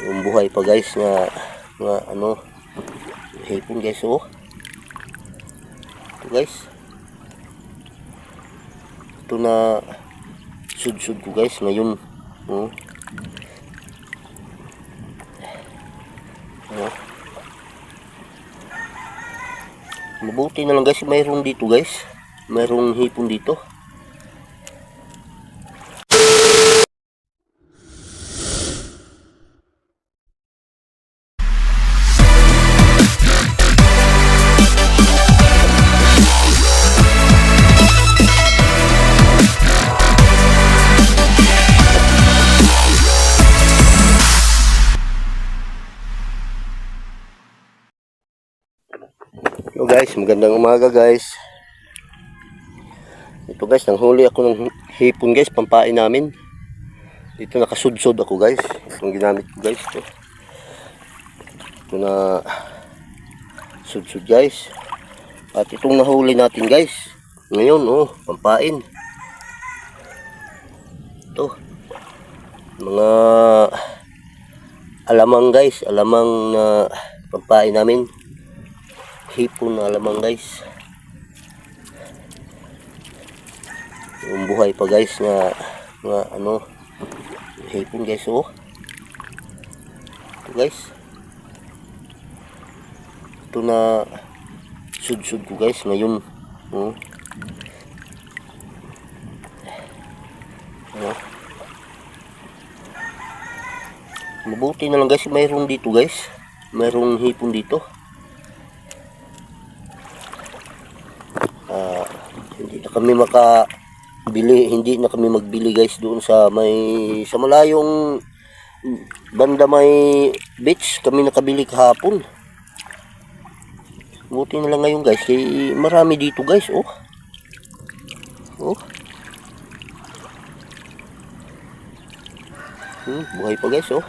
Yung buhay pa guys na, na ano, hipon guys oh. Ito guys. Ito na sud-sud ko guys ngayon. Oh. Oh. Mabuti na lang guys, mayroong dito guys. Mayroong hipon dito. Guys, magandang umaga guys. Ito guys, nanghuli ako ng hipon guys, pampain namin. Dito nakasudsod ako guys. Itong ginamit ko guys. Ito, ito na sudsod guys. At itong nahuli natin guys. Ngayon, oh, pampain. Ito. Mga alamang guys, alamang na pampain namin hipon na lamang guys. Yung buhay pa guys na na ano hipon guys oh. Ito guys. Ito na sud-sud ko guys ngayon oh. Oh mabuti na lang guys mayroong dito guys. Mayroong hipon dito Ah, hindi na kami makabili, hindi na kami magbili guys doon sa may sa malayong banda may beach kami nakabili kahapon. Buti na lang ngayon guys, kay marami dito guys, oh. Oh. Hmm, buhay pa guys, oh.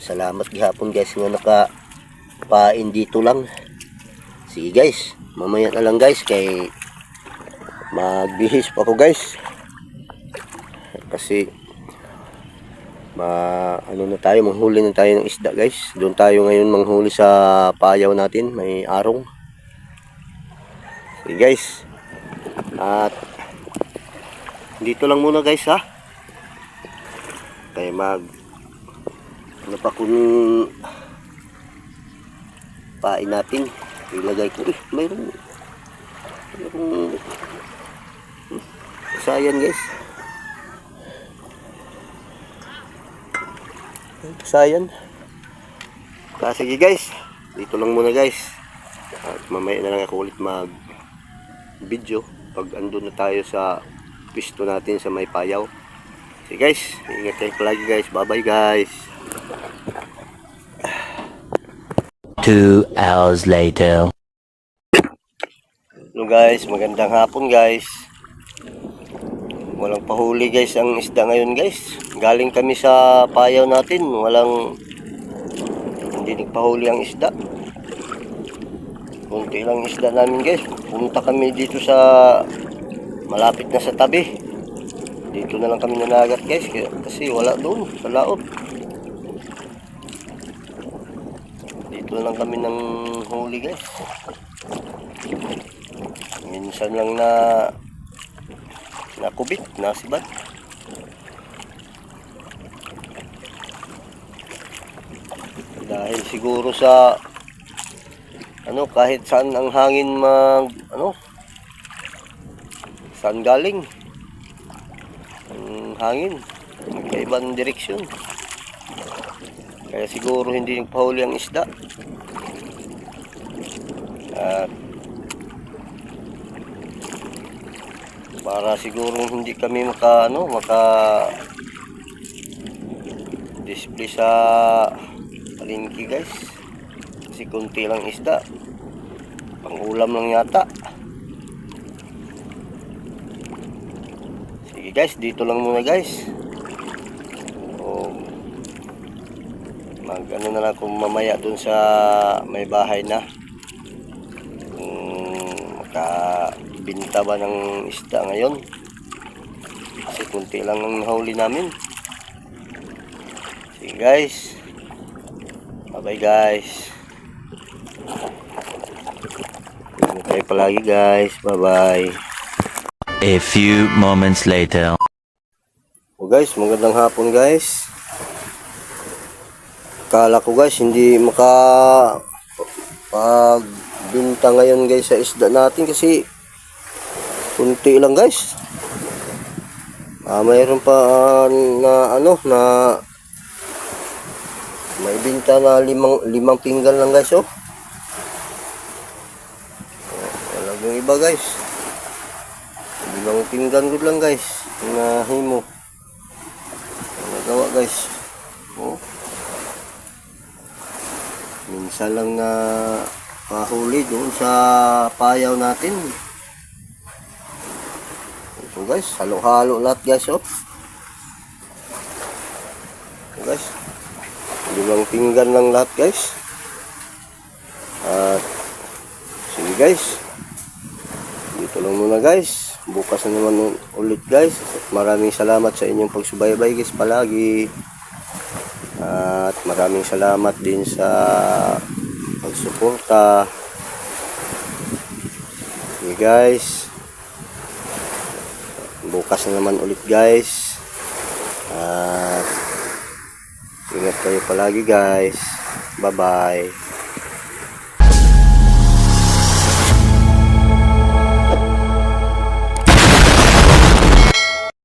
Salamat gihapon guys nga naka pain dito lang. Sige guys, mamaya na lang guys kay magbihis pa ako guys. Kasi ma ano na tayo, manghuli na tayo ng isda guys. Doon tayo ngayon manghuli sa payaw natin, may arong. Sige guys. At dito lang muna guys ha. Kaya mag ano pa kung pain natin. Ilagay ko. Eh mayroon. Mayroon. Hmm, sayan guys. Sayan Ah, sige guys. Dito lang muna guys. At mamaya na lang ako ulit mag video pag andun na tayo sa pisto natin sa may payaw. Sige guys. Ingat kayo palagi guys. Bye bye guys Two hours later. Hello guys, magandang hapon guys. Walang pahuli guys ang isda ngayon guys. Galing kami sa payaw natin, walang hindi nagpahuli ang isda. Kunti lang isda namin guys. Punta kami dito sa malapit na sa tabi. Dito na lang kami nanagat guys kasi wala doon sa laot. Dito lang kami ng huli guys. Minsan lang na nakubit, nasibad. Dahil siguro sa ano kahit saan ang hangin mag ano saan galing ang hangin magkaibang direksyon kaya siguro hindi nagpahuli ang isda. At para siguro hindi kami maka ano maka display sa palengke guys. Kasi kunti lang isda. Pang ulam lang yata. Sige guys. Dito lang muna guys mag ano na lang kung mamaya dun sa may bahay na kung makabinta ba ng isda ngayon kunti lang ang nahuli namin. Sige guys. Bye-bye guys. Ingat kayo palagi guys. Bye-bye. A few moments later. O guys, magandang hapon guys. Kala ko guys, hindi maka pagbinta ngayon guys sa isda natin kasi kunti lang guys. Ah, mayroon pa ah, na ano na may binta na limang limang pinggan lang guys oh. Oh, Wala yung iba guys. Limang pinggan good lang guys. Na himo. Nagawa guys. Oh. Minsan lang na kahuli doon sa payaw natin. Ito guys, halo-halo lahat guys oh. Ito guys. Limang pinggan lang lahat guys. At sige guys. Dito lang muna guys. Bukas na naman ulit guys. Maraming salamat sa inyong pagsubaybay guys palagi. Maraming salamat din sa pagsuporta. Okay guys. Bukas na naman ulit guys. At ingat kayo palagi guys. Bye bye.